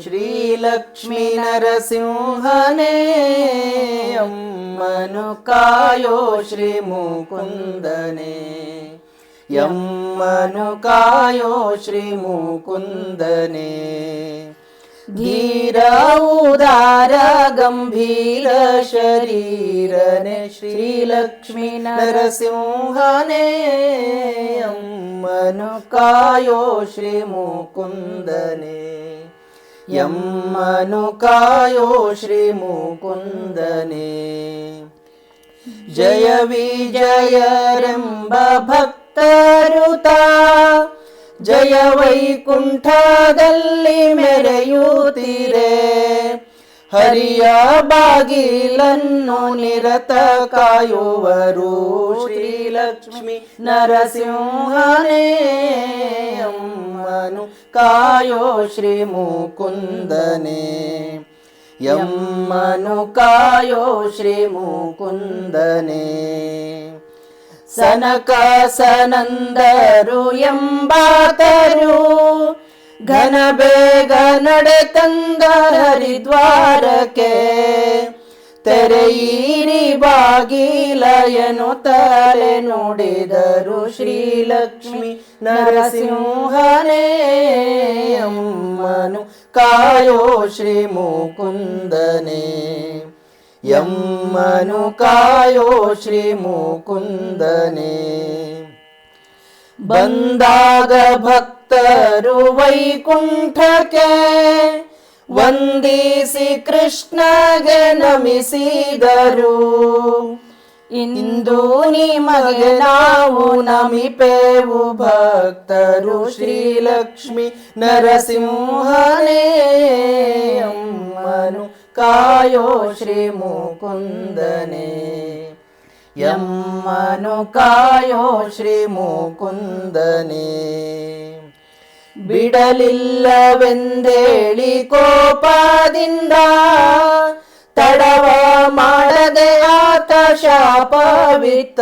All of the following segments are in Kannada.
श्रीलक्ष्मीनरसिंहने मनुकायो श्रीमुकुन्दने। यं मनुकायो श्रीमुकुन्दने। धीर उदार गम्भीर शरीरने श्रीलक्ष्मीनरसिंहने मनुकायो श्रीमुकुन्दने। ಯಮ್ಮನು ಕಾಯೋ ಶ್ರೀ ಮುಕುಂದನೇ. ಜಯ ವಿಜಯರೆಂಬ ಭಕ್ತರುತ ಜಯ ವೈಕುಂಠದಲ್ಲಿ ಮೆರೆಯುತ್ತೀರೆ. ಹರಿಯ ಬಾಗಿಲನ್ನು ನಿರತ ಕಾಯುವರು ಶ್ರೀಲಕ್ಷ್ಮಿ ನರಸಿಂಹನೇ. ಅಮ್ಮನು ಕಾಯೋ ಶ್ರೀ ಮುಕುಂದನೇ. ಯಮ್ಮನು ಕಾಯೋ ಶ್ರೀ ಮುಕುಂದನೇ. ಸನಕ ಸನಂದರು ಎಂಬಾತರು ಘನ ಬೇಗ ನಡೆ ತಂದ ಹರಿದ್ವಾರಕ್ಕೆ ತೆರೆಯಿರಿ ಬಾಗಿಲಯನು ತಲೆ ನುಡಿದರು ಶ್ರೀಲಕ್ಷ್ಮಿ ನರಸಿಂಹನೇ ಅಮ್ಮನು ಕಾಯೋ ಶ್ರೀ ಮುಕುಂದನೇ. ಯಮ್ಮನು ಕಾಯೋ ಶ್ರೀ ಮುಕುಂದನೇ. ಬಂದಾಗ ಭಕ್ತರು ವೈಕುಂಠಕ್ಕೆ ವಂದಿಸಿ ಕೃಷ್ಣಗೆ ನಮಿಸಿದರು. ಇಂದು ನಿಮಗೆ ನಾವು ನಮಿಪೇವು ಭಕ್ತರು ಶ್ರೀಲಕ್ಷ್ಮಿ ನರಸಿಂಹನೇ ಅಮ್ಮನು ಕಾಯೋ ಶ್ರೀ ಮುಕುಂದನೇ. ಯಮ್ಮನು ಕಾಯೋ ಶ್ರೀ ಮುಕುಂದನೇ. ಬಿಡಲಿಲ್ಲವೆಂದೇಳಿ ಕೋಪದಿಂದ ತಡವ ಮಾಡದೆ ಆತ ಶಾಪವಿತ್ತ.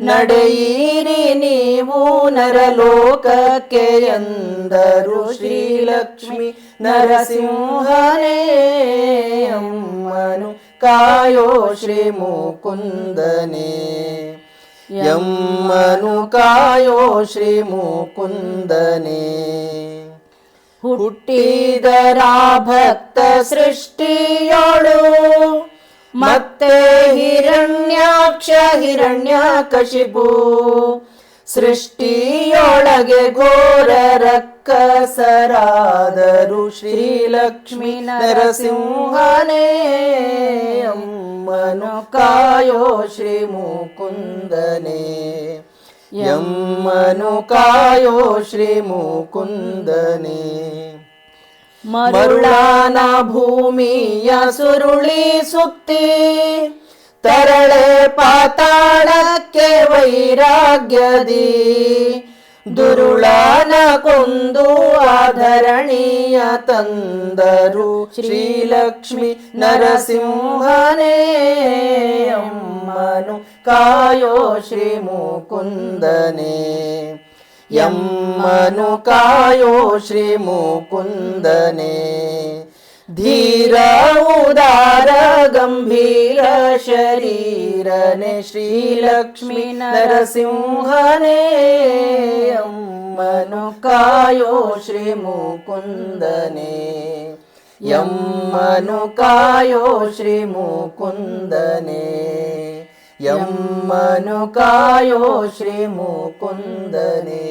ನಡೆಯಿರಿ ನೀವು ನರಲೋಕಕ್ಕೆ ಎಂದರು ಶ್ರೀಲಕ್ಷ್ಮಿ ನರಸಿಂಹನೇ ಅಮ್ಮನು ಕಾಯೋ ಶ್ರೀ ಮುಕುಂದನೇ. ಯಮ್ಮನು ಕಾಯೋ ಶ್ರೀ ಮುಕುಂದನೆ. ಭಕ್ತ ಸೃಷ್ಟಿಯೋಳು, ಮತ್ತೆ ಹಿರಣ್ಯಾಕ್ಷ ಹಿರಣ್ಯ ಕಶಿಪು ಸೃಷ್ಟಿಯೊಳಗೆ ಘೋರ ರಕ್ಕಸರಾದರು ಶ್ರೀಲಕ್ಷ್ಮೀ ನರಸಿಂಹನೇ. ಅಮ್ಮನು ಕಾಯೋ ಶ್ರೀ ಮುಕುಂದನೇ ಯಮ್ಮನು ಕಾಯೋ ಶ್ರೀ ಮುಕುಂದನೇ ಮರುಳಾನ ಭೂಮಿಯ ಸುರುಳಿ ಸುತ್ತಿ, ತರಳೆ ಪಾತಾಳಕ್ಕೆ ವೈರಾಗ್ಯದಿ. ದುರುಳನ ಕೊಂದು ಆಧರಣೀಯ ತಂದರು ಶ್ರೀಲಕ್ಷ್ಮಿ ನರಸಿಂಹನೇ ಅಮ್ಮನು ಕಾಯೋ ಶ್ರೀ ಮುಕುಂದನೇ ಯಮ್ಮನು ಕಾಯೋ ಶ್ರೀ ಮುಕುಂದನೇ ಧೀರ, ಉದಾರ, ಗಂಭೀರ ಶರೀರನೆ ಶ್ರೀಲಕ್ಷ್ಮಿ ನರಸಿಂಹನೇ ಅಮ್ಮನು ಕಾಯೋ ಶ್ರೀ ಮುಕುಂದನೇ ಯಮ್ಮನು ಕಾಯೋ ಶ್ರೀ ಮುಕುಂದನೇ ಯಮ್ಮನು ಕಾಯೋ ಶ್ರೀ ಮುಕುಂದನೇ